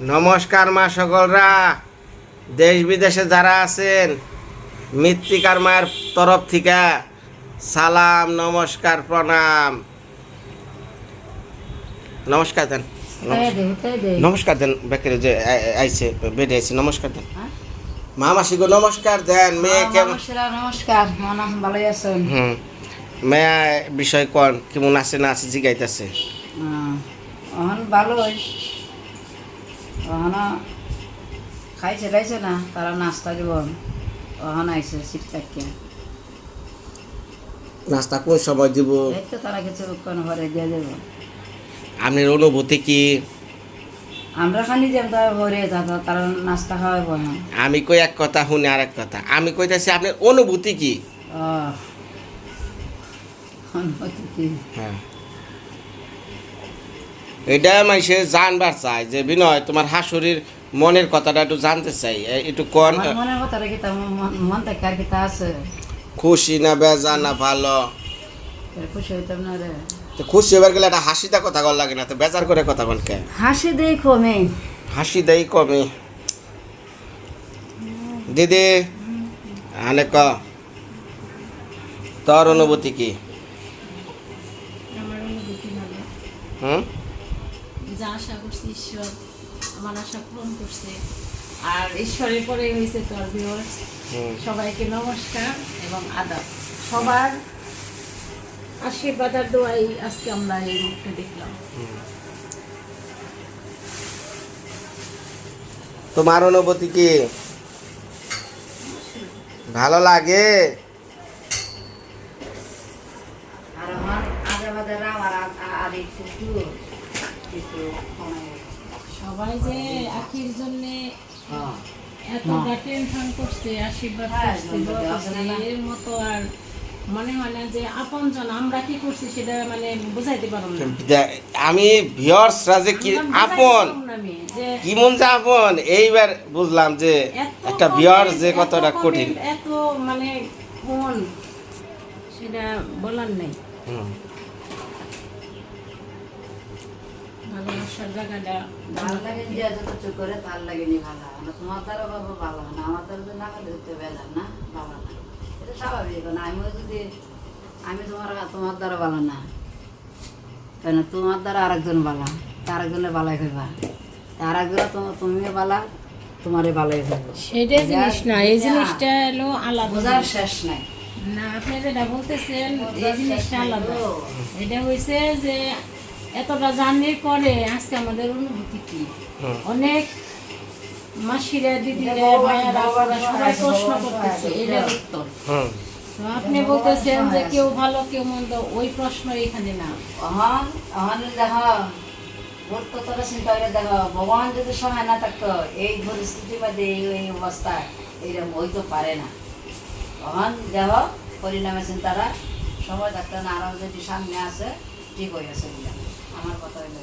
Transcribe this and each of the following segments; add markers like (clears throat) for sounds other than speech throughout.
নমস্কার মা সকলরা। দেশ বিদেশে যারা আছেন মৃত্তিকার মায়ের তরফ থেকে সালাম নমস্কার প্রণাম। নমস্কার দেন নমস্কার। দেন বেকারে যে আই- আই- আইছে বেডে আইছে নমস্কার দেন। হ্যাঁ? মা মাসি গো নমস্কার দেন মেয়ে কেমন? নমস্কার নমস্কার মন আছেন আছেন? হুম। মেয়ে বিষয় কোন কেমন আছে না আছে জিগাইতেছে? অহন ভালোই। অহন খাইছে লাইছে না তারা নাস্তা দিব। অহন আইছে শীত নাস্তা কোন সময় দিব? এই তো তারা কিছু কোন ঘরে দিয়ে দেব। আপনার অনুভূতি কি? আমরা খালি যে তারা ঘরে দাদা তারা নাস্তা খাওয়াই বহেন আমি কই এক কথা শুনে আর এক কথা। আমি কইতাছি আপনার অনুভূতি কি? অনুভূতি কি? হ্যাঁ। এটা মাইসে জানবার চাই যে বিনয় তোমার হাসুরির মনের কথাটা একটু জানতে চাই। একটু কোন মনের কথা রেখে মন- মন থেকে আর কি তা আছে? খুশি না বেজা না ভালো? খুশি হইতাম না রে। তো খুশি হবার গেলে একটা হাসিটা কথা কল লাগে না তো বেজার করে কথা কন কে? হাসি দেই কমে। হাসি দেই কমে। দিদি আনে ক। তোর অনুভূতি কি? আমার অনুভূতি ভালো। হুম? যা আশা করছি ঈশ্বর আমার আশা পূরণ করছে। আর ঈশ্বরের পরে হয়েছে তোর ভিউয়ার্স সবাইকে নমস্কার এবং আদাব। সবার আশীর্বাদ আর দোয়াই আজকে আমরা এই মুহূর্তে দেখলাম। তোমার অনুভূতি কি? ভালো লাগে? আর আমার আগে বাদে আমার আর একটু সবাই যে আখির জন্য এতটা টেনশন করছে আশীর্বাদ হ্যাঁ, করছে। এর মতো আর মনে হয় না যে আপনজন আমরা কি করছি সেটা মানে বুঝাইতে পারব না। আমি ভিওর্সরা যে কি আপন কি মন যে আপন এইবার বুঝলাম যে একটা comment, যে কতটা কঠিন। এত মানে কোন সেটা বলার নেই। জায়গাটা ভালো লাগে যে যত চুপ করে তার লাগে নি ভালো। না তোমার দ্বারা বাবা ভালো না। আমার দ্বারা যদি না করলে তো না ভালো না। এটা স্বাভাবিক। না আমিও যদি আমি তোমার তোমার দ্বারা ভালো না। কেন? তোমার দ্বারা আরেকজন ভালো। তার একজনের ভালাই হইবা। তোমার তুমিও ভালা তোমারই ভালাই হইব। সেটা জিনিস না। এই জিনিসটা হলো আলাদা বোঝার শেষ নাই। না আপনি যেটা বলতেছেন এই জিনিসটা আলাদা। এটা হয়েছে যে এতটা জার্নির পরে আজকে আমাদের অনুভূতি কি? অনেক মাসিরা দিদিরা ভাইয়ারা সবাই প্রশ্ন করতেছে এটার উত্তর। আপনি বলতেছেন যে কেউ ভালো কেউ মন্দ ওই প্রশ্ন এখানে না। তো তোরা চিন্তা করে দেখো ভগবান যদি সময় না থাকতো এই পরিস্থিতি বাদে এই অবস্থায় এইরকম হইতে পারে না। অহন দেখো পরিণামে চিন্তারা সময় থাকতো না আরও যদি সামনে আছে ঠিক হয়ে আছে আমার কথা হইল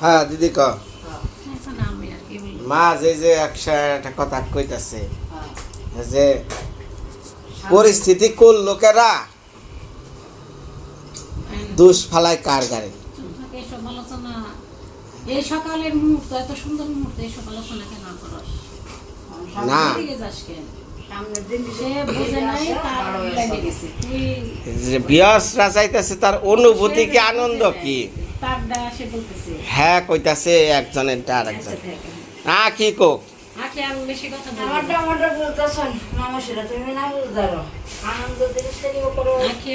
হ্যাঁ দিদি ক। হ্যাঁ, মা যে যে একশো একটা কথা কইতাছে হ্যাঁ। যে পরিস্থিতি কোন লোকেরা দুষ ফালায় কার গাড়ি? এই সকালের মুহূর্ত এত সুন্দর মুহূর্ত এইসব আলোচনা কেন করস? না। বিয়সরা চাইতেছে তার অনুভূতি কি আনন্দ কি? হ্যাঁ কইতাছে একজনের আর একজন। আচ্ছা, দেখ। না কি কোক? করো আখি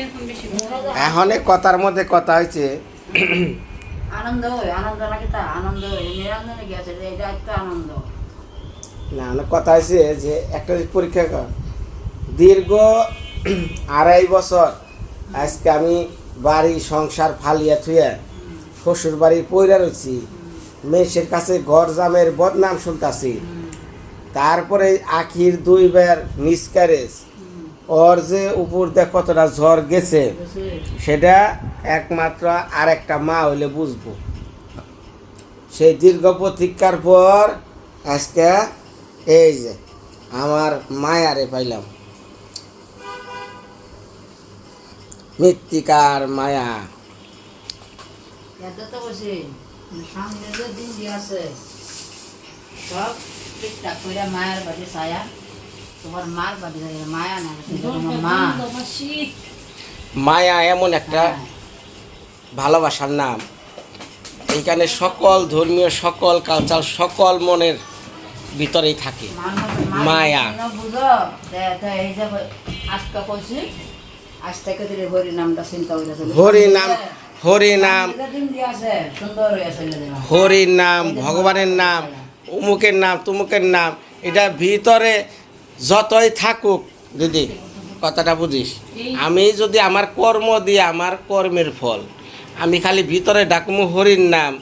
এখন কথার মধ্যে কথা হয়েছে আনন্দ আনন্দ নাকি তা আনন্দ নিরঞ্জনে যে এটা একটা আনন্দ। না না, কথা হয়েছে যে একটা পরীক্ষা কর, দীর্ঘ (clears throat) আড়াই বছর আজকে আমি বাড়ি, সংসার ফালিয়া থুয়া শ্বশুর বাড়ি পইরা রয়েছি মেয়ের কাছে ঘর জামের বদনাম শুনতাছি। তারপরে আখির দুইবার মিসক্যারেজ ওর যে উপর দিয়ে কতটা ঝড় গেছে, সেটা একমাত্র আর একটা মা হইলে বুঝব। সেই দীর্ঘ প্রতীক্ষার পর আজকে এই যে আমার মায়ারে পাইলাম। মৃত্তিকার মায়া। এত তো বসে সামনে যে দিন দিয়ে আছে সব ঠিকঠাক করে মায়ের বাড়ি ছায়া তোমার মার বাড়ি ছায়া মায়া না কিন্তু তোমার মা। মায়া এমন একটা হ্যাঁ। ভালোবাসার নাম। এখানে সকল ধর্মীয় সকল কালচার সকল মনের ভিতরেই থাকে মায়া। হরি। হরি নাম হরি নাম হরির নাম ভগবানের নাম, উমুকের নাম, তুমুকের নাম, এটা ভিতরে যতই থাকুক, দিদি, কথাটা বুঝিস আমি যদি আমার কর্ম দিয়ে আমার কর্মের ফল, আমি খালি ভিতরে ডাকমু হরির নাম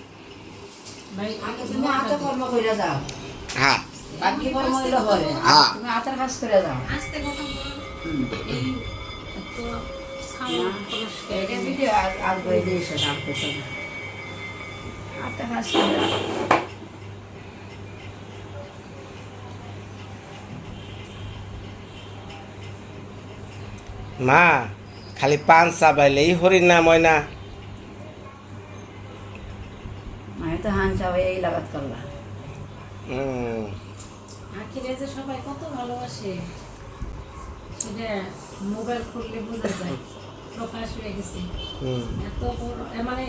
হ্যাঁ বাকি কর্ম হইলে হয় হ্যাঁ। তুমি হাতের কাজ করে যাও আস্তে কথা বল হুম। এই তো সাউন্ড এটা ভিডিও আজ আজ বই দিয়েছে রাখতে তো হাতে কাজ করে মা খালি পান চাবাইলেই হরির নাম হয় না আমি তো হান চাবাই এই লাগাত করলাম। আখিরে যে সবাই কত ভালোবাসে। মোবাইল খুললে বোঝা যায় প্রকাশ হয়ে গেছে। এত মানে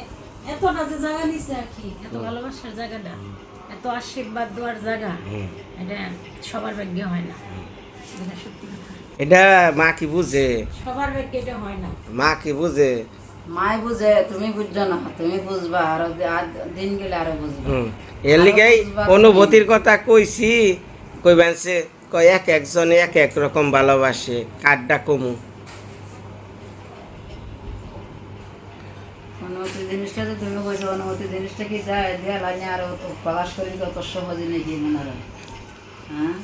এতটা যে জায়গা নিছে আখি এত ভালোবাসার জায়গাটা এত আশীর্বাদ দেওয়ার জায়গা এটা সবার ভাগ্য হয় না। এটা সত্যি কথা। এটা মা কি বুঝে? সবার ভাগ্য এটা হয় না। মা কি বুঝে? মাই বুঝে তুমি বুঝছ না তুমি বুঝবা আরও দিন গেলে আরও বুঝবা। এর লিগেই অনুভূতির কথা কইছি কইবেন সে কয় এক একজনে এক এক রকম ভালোবাসে কাড্ডা কমু। অনুমতি জিনিসটা তো তুমি কইছো অনুমতি জিনিসটা কি যায় দিয়া লাগে আর প্রকাশ করি কত সহজে নাকি মনে হয়। হ্যাঁ?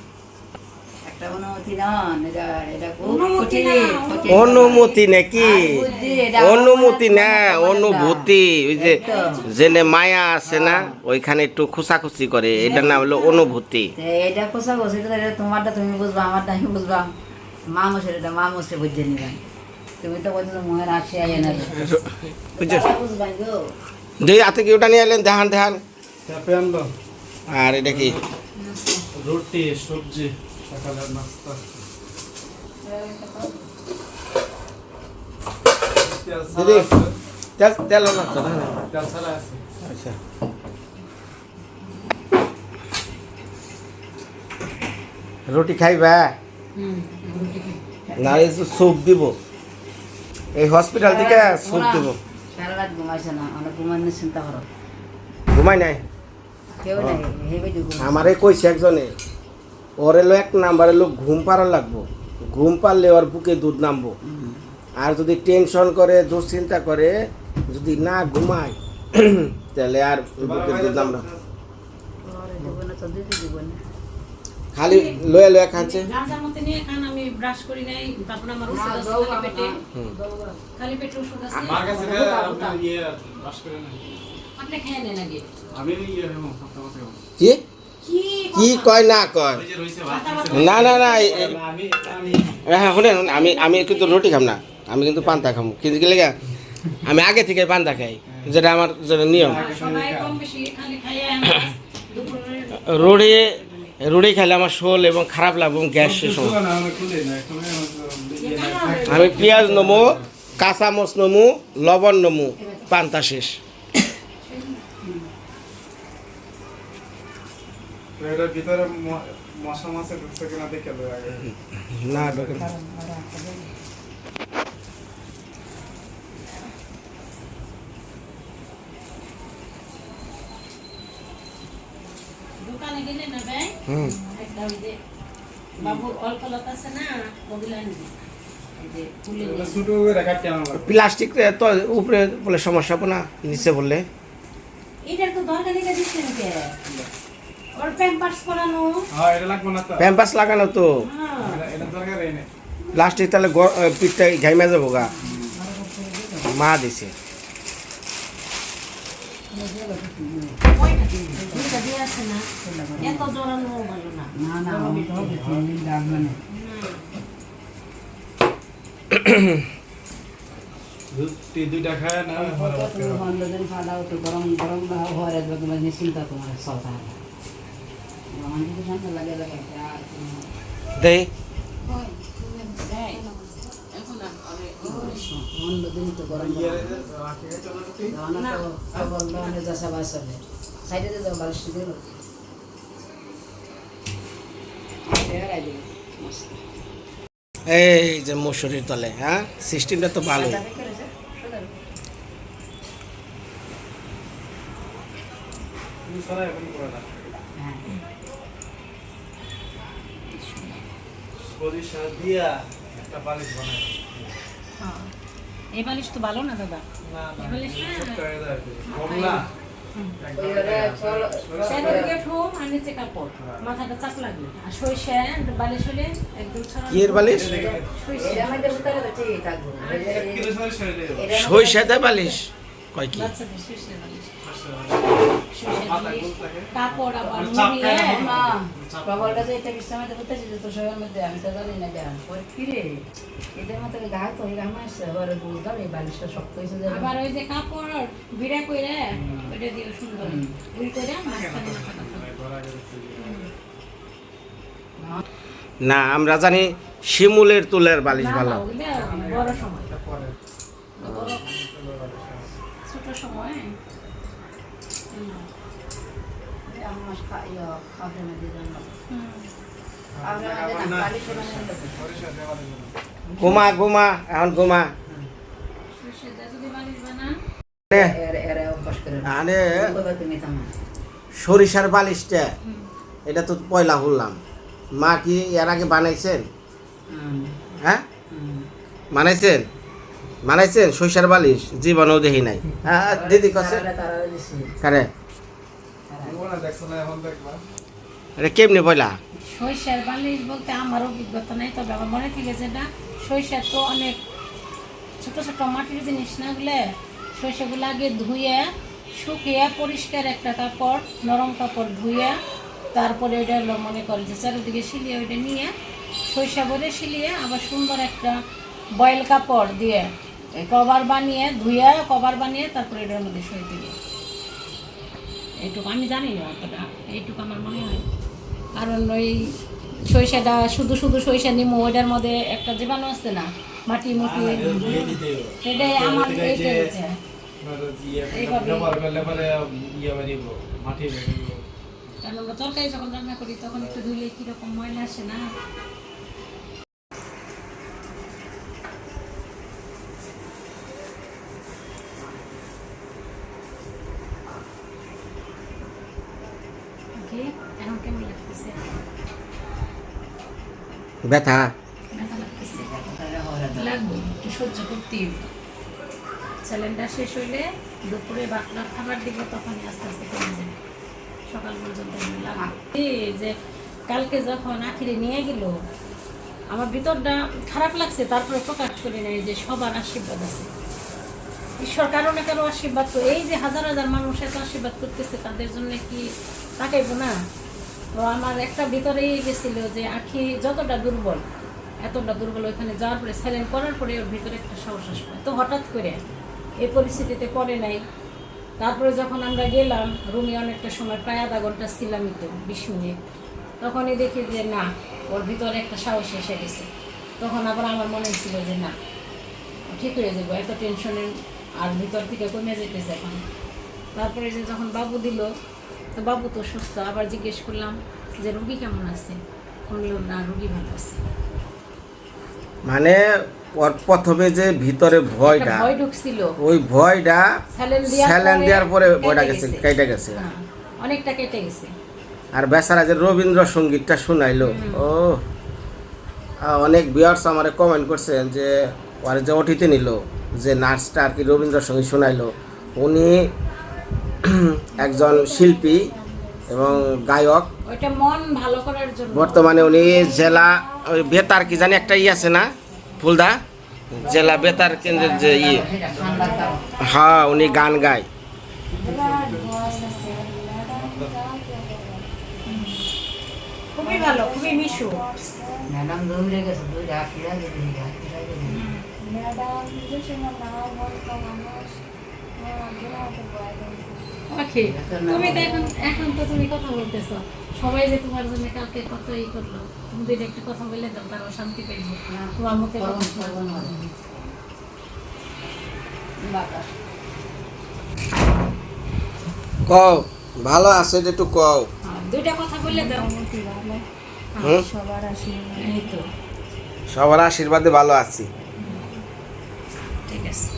অনুমতি এটা এটা না, নাকি? এটা অনুমতি না অনুভূতি ওই যে। জেনে মায়া আছে না ওইখানে একটু খুসাখুসি করে এটার নাম হলো অনুভূতি। এটা এটা তোমারটা তুমি বুঝবা আমারটা আমি বুঝবা। মা মশের এটা মা মশে বুঝে নিবেন তুমি তো বলছো মহের আসে আয় না হাতে কি ওটা নিয়ে এলেন? দেখান দেখান। আর এটা কি? রুটি সবজি। সকালের নাস্তা দিদি তেল তেল না না তেল ছাড়া আছে। আচ্ছা রুটি খাইবা না এই স্যুপ দিব। এই হসপিটাল থেকে স্যুপ দিব। সারা রাত ঘুমাইছে না অনেক ঘুমানোর চিন্তা করো। ঘুমাই নাই? কেউ নাই আমারে কইছে একজনে ওরে লো এক নাম্বারে লোক ঘুম পাড়া লাগবো। ঘুম পারলে ওর বুকে দুধ নামবো। আর যদি টেনশন করে দুশ্চিন্তা করে যদি না ঘুমায় (clears throat) তাহলে আর বুকে দুধ নামবে না। দিব না তো দিতে দিব না খালি লয়ে লয়ে খাচ্ছে গাঁজার মতো নিয়ে খান আমি ব্রাশ করি নাই তারপর আমার ওষুধ আছে খালি পেটে। ওষুধ আছে। আমার কাছে যে আপনি বাস করে না। আপনি খেয়ে নেন আগে। আমি হব, সপ্তাহ মাসে হব। কি? কি কয়, না কয়। না না না আমি হ্যাঁ শুনেন আমি আমি কিন্তু রুটি খাম না। আমি কিন্তু পান্তা খাম। কিন্তু লেগে? আমি আগে থেকে পান্তা খাই, যেটা আমার যেটা নিয়ম। কম বেশি খালি আমরা শোল এবং খারাপ লাগবে এবং গ্যাস শেষ। আমি পেঁয়াজ নমু কাঁচামচ নমু, লবণ নমু, পান্তা শেষ। এটার ভিতরে মশা মাছে ঢুকছে কিনা দেখে লই আগে। না ঢোকে না। দোকানে গেলে না ভাই? হুম। একটা ওই যে বাবুর অলকলত আছে না ওগুলো আনবি। এই যে ফুলে এটা ছোট করে কাটতে আমার লাগবে। প্লাস্টিক তো উপরে বলে সমস্যা না নিচে বললে। এটার তো দরকার এটা দিচ্ছেন কে? ওর প্যাম্পার্স পরানো। হ্যাঁ, এটা লাগবে না তো। প্যাম্পাস লাগানো তো। হ্যাঁ। এটা- এটা দরকার নেই। প্লাস্টিক তাহলে পিঠটা ঘাইমা যাব গা। মা দিছে। দুইটা না এত জোরানো ভালো না না না আমি তো তিন দিন লাগবে না দুধ দুইটা খায় না ফালাও তো গরম গরম হওয়ার একবার তোমার নিশ্চিন্তা তোমার চলতে এই যে মসুরির তলে হ্যাঁ? সিস্টেমটা তো ভালো এখন করে না সরিষা দিয়া একটা বালিশ বানাই। এই বালিশ তো ভালো না দাদা? না না বালিশ না। ছোট্ট যায় কমলা। সেটা দিয়ে ঠোম আর নিচে কাপড়। মাথাটা চাপ লাগবে। আর সরিষা বালিশ হলে একদম ছড়ানো কি এর বালিশ? সরিষা কিলো সরিষা হইলে সইসাদা বালিশ? কয় কি আবার না। এটা বিশ্রামে করতেছি যে তোর শরীরের মধ্যে আমি তো জানি না দেয়া ওই কিরে এদের মতো গায়ে তো ঘাম আসছে। আবার বুঝলাম এই বালিশটা শক্ত হয়েছে যে আবার ওই যে কাপড় বিড়া কইরে ওইটা দিয়ে সুন্দর। উই করে মাঝখানে মাথাটা থাকবে। ঘোরা গেছে না আমরা জানি শিমুলের তুলের বালিশ ভালো। বড় সময়। ছোট সময়। ঘুমা ঘুমা এখন ঘুমা। আরে সরিষার বালিশটা এটা তো পয়লা হলাম মা কি এর আগে বানাইছেন? হ্যাঁ? বানাইছেন? বানাইছেন সরিষার বালিশ? জীবনেও দেখি নাই। হ্যাঁ দিদি কছে তারা দিছি। কারে? এটা কেমনি পয়লা? সরিষার বালিশ বলতে আমার অভিজ্ঞতা নাই তবে আমার মনে থেকে যেটা সরিষার তো অনেক ছোট ছোট মাটির জিনিস না গুলে সরিষাগুলো আগে ধুয়ে শুকিয়ে পরিষ্কার একটা কাপড় নরম কাপড় ধুয়ে তারপরে ওইটা হলো মনে করে যে চারিদিকে শিলিয়ে ওইটা নিয়ে সরিষা ভরে শিলিয়ে আবার সুন্দর একটা বয়েল কাপড় দিয়ে কভার বানিয়ে ধুয়ে কভার বানিয়ে তারপরে এটার মধ্যে শুয়ে দিবে এইটুকু আমি জানি না অতটা এইটুকু আমার মনে হয়। কারণ ওই সরিষাটা শুধু শুধু সরিষা নিমু ওইটার মধ্যে একটা জীবাণু আছে না মাটি মুটি সেটাই আমার ইয়ে বাড়িব কারণ আমরা তরকারি যখন রান্না করি তখন একটু ধুলে কীরকম ময়লা আসে না? ব্যথা ব্যথা লাগতেছে লাগবে একটু সহ্য করতেই হবে। শেষ হইলে দুপুরে বাতলার খাবার দিব তখন আস্তে আস্তে কমে যাবে সকাল পর্যন্ত এমনি লাগবে। এই যে কালকে যখন আখিরে নিয়ে গেল আমার ভিতরটা খারাপ লাগছে তারপরে প্রকাশ করি নাই যে সবার আশীর্বাদ আছে ঈশ্বর কারও না কারও আশীর্বাদ তো এই যে হাজার হাজার মানুষ এত আশীর্বাদ করতেছে তাদের জন্য কি তাকাইবো না তো আমার একটা ভিতরেই গেছিল যে, আখি, যতটা দুর্বল, এতটা দুর্বল ওইখানে যাওয়ার পরে স্যালেন করার পরে ওর ভিতরে একটা সাহস আসবে। তো হঠাৎ করে এই পরিস্থিতিতে পড়ে নাই। তারপরে যখন আমরা গেলাম, রুমে অনেকটা সময়, প্রায় আধা ঘণ্টা ছিলামই তো বিশ মিনিট। তখনই দেখি যে, না, ওর ভিতরে একটা সাহস এসে গেছে। তখন আবার আমার মনে হয়েছিল যে, না, ঠিক হয়ে যাব, এত টেনশনের আর ভিতর থেকে কমে যেতেছে এখন। তারপরে যে যখন বাবু দিল তো বাবু তো সুস্থ আবার জিজ্ঞেস করলাম যে রুগী কেমন আছে? শুনলো না রুগী ভালো আছে। মানে ওর প্রথমে যে ভিতরে ভয়টা ভয় ঢুকছিল। ওই ভয়টা স্যালেন দেওয়ার পরে ভয়টা গেছে কেটে গেছে। হ্যাঁ, অনেকটা কেটে গেছে। আর বেচারা যে রবীন্দ্রসঙ্গীতটা শুনাইলো ও অনেক বিয়ার্স আমারে কমেন্ট করছেন যে ওর যে ওটিতে নিল যে নার্সটা আর কি রবীন্দ্রসঙ্গীত শোনাইলো উনি (clears throat) একজন শিল্পী এবং গায়ক। ওইটা মন ভালো করার জন্য। বর্তমানে উনি জেলা ওই বেতার কি জানি একটা ই আছে না ফুলদা? জেলা বেতার কেন্দ্রের যে ই। ঠান্ডার হ্যাঁ উনি গান গায়। খুবই ভালো খুবই মিশু। ম্যাডাম ওকে তুমি তো এখন এখন তো তুমি কথা বলতেছো। সবাই যে তোমার জন্য কালকে কত ই করল তুমি যদি একটা কথা বলে দাও তারাও শান্তি পাইবো তোমার মুখে কও ভালো আছে একটু কও। হ্যাঁ, দুইটা কথা বলে দাও? সবার আশীর্বাদ সবার আশীর্বাদে ভালো আছি। ঠিক আছে।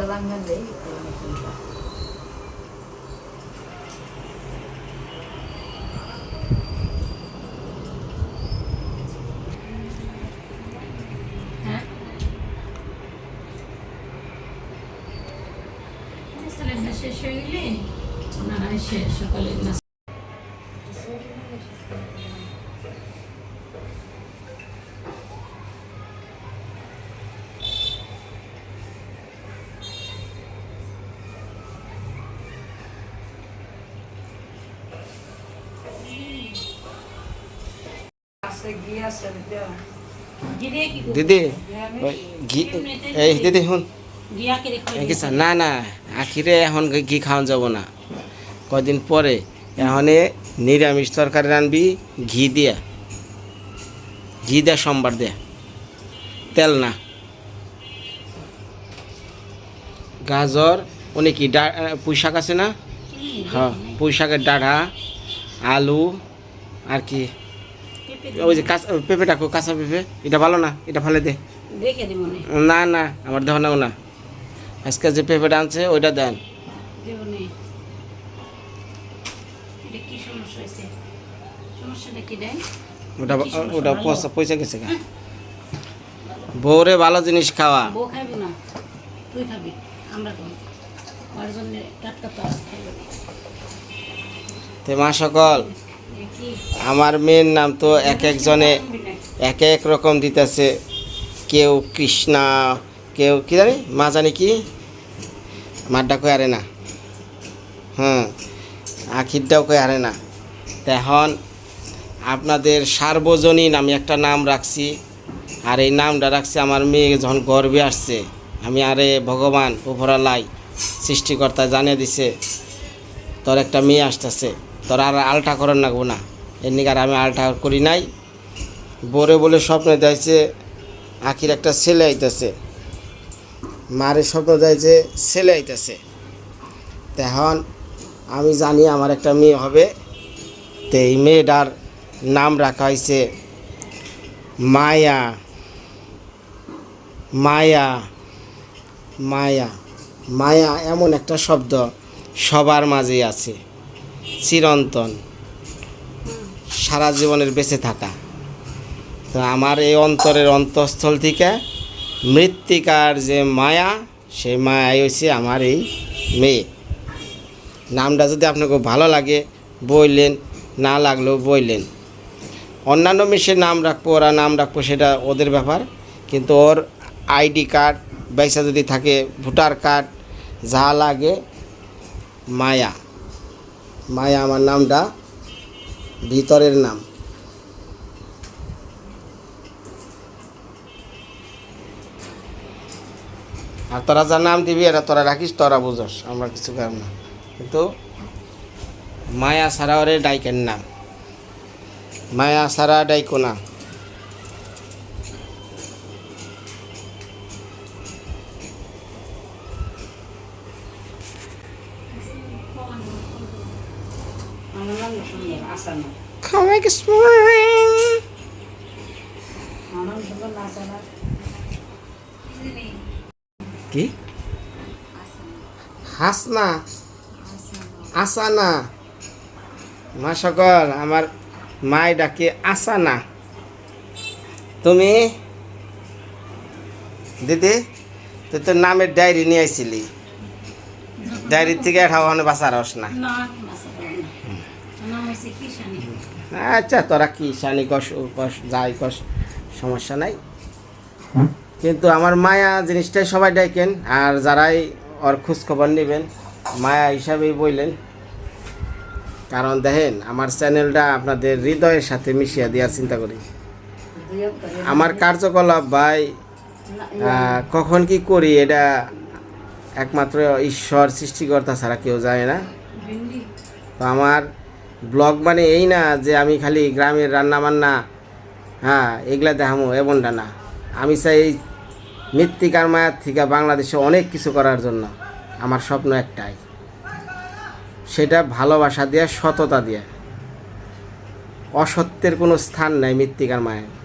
দেই হ্যাঁ? সিলিন্ডার শেষ হয়ে গেলে ওনারা এসে সকালে নাস্তা দিদি এই দিদি। শুন। না না আখিরে এখন ঘি খাওয়ান যাব না। কদিন পরে এখনে নিরামিষ তরকারি রানবি ঘি দিয়া। ঘি দিয়া সোমবার দে তেল না। গাজর উনি কি পুঁই শাক আছে না? হ্যাঁ পুঁই শাকের ডাঢ়া আলু আর কি? ওই যে কাঁচা পেঁপেটা কাঁচা পেঁপে এটা ভালো না? এটা ভালো দে। নে। না আমার দেহ নাও না। আজকে যে পেঁপেটা আনছে ওইটা দেন। ওটা ওটা? পয়সা পয়সা গেছে গা। বউরে ভালো জিনিস খাওয়া। বউ না। তুই খাবি আমরা খাব। মা সকল আমার মেয়ের নাম তো এক একজনে এক এক রকম দিতেছে। কেউ কৃষ্ণা, কেউ কি জানি, মা জানি কি? মারটা কই আরে না। হ্যাঁ আখিরটাও কই আরে না। তখন আপনাদের সার্বজনীন আমি একটা নাম রাখছি। আর এই নামটা রাখছি আমার মেয়ে যখন গর্বে আসছে, আমি আরে ভগবান উপরালাই সৃষ্টিকর্তা জানিয়ে দিছে, তোর একটা মেয়ে আসতেছে। তোর আর আলটা করার নাগবো না। এর নিকার আমি আলটা করি নাই। বরে বলে স্বপ্নে দেখছে আখির একটা ছেলে আইতেছে। মারে স্বপ্ন দেখছে ছেলে আইতেছে। তখন আমি জানি আমার একটা মেয়ে হবে। তো এই মেয়েটার নাম রাখা হয়েছে মায়া। মায়া। মায়া। মায়া এমন একটা শব্দ সবার মাঝেই আছে। চিরন্তন, সারা জীবনের বেঁচে থাকা। তো আমার এই অন্তরের অন্তঃস্থল থেকে মৃত্তিকার যে মায়া, সেই মায়াই হচ্ছে আমার এই মেয়ে। নামটা যদি আপনাকে ভালো লাগে বইলেন না লাগলেও বইলেন অন্যান্য মেশে নাম রাখব, ওরা নাম রাখব, সেটা ওদের ব্যাপার। কিন্তু ওর আইডি কার্ড পয়সা যদি থাকে, ভোটার কার্ড, যা লাগে, মায়া। মায়া আমার নামটা, ভিতরের নাম। আর তোরা যা নাম দিবি, এটা তোরা রাখিস, তোরা বুঝস, আমরা কিছু কারণ না। কিন্তু মায়া সারা ওরে ডাইকের নাম। মায়া সারা ডাইকো না। This morning. কি? হাসনা। আসানা। মা সকল আমার মায় ডাকে আসানা। তুমি? দিদি তুই তোর নামের ডায়েরি নিয়ে আইছিলি। ডায়েরির থেকে খাওয়ানো বাসার হস না না নাস্তা করব না নাম হয়েছে কি শানি আচ্ছা তোরা কি শানি কষ কষ যাই কষ সমস্যা নাই। কিন্তু আমার মায়া জিনিসটাই সবাই ডাকেন আর যারাই ওর খোঁজখবর নেবেন মায়া হিসাবেই বললেন। কারণ দেখেন আমার চ্যানেলটা আপনাদের হৃদয়ের সাথে মিশিয়ে দেওয়ার চিন্তা করি। আমার কার্যকলাপ ভাই কখন কি করি এটা একমাত্র ঈশ্বর সৃষ্টিকর্তা ছাড়া কেউ জানে না। তো আমার ব্লগ মানে এই না যে আমি খালি গ্রামের রান্না বান্না হ্যাঁ এগুলা দেখামো এমনটা না। আমি চাই এই মৃত্তিকার মায়ার থেকে বাংলাদেশে অনেক কিছু করার জন্য। আমার স্বপ্ন একটাই। সেটা ভালোবাসা দিয়ে, সততা দিয়ে। অসত্যের কোনো স্থান নাই মৃত্তিকার মায়ায়।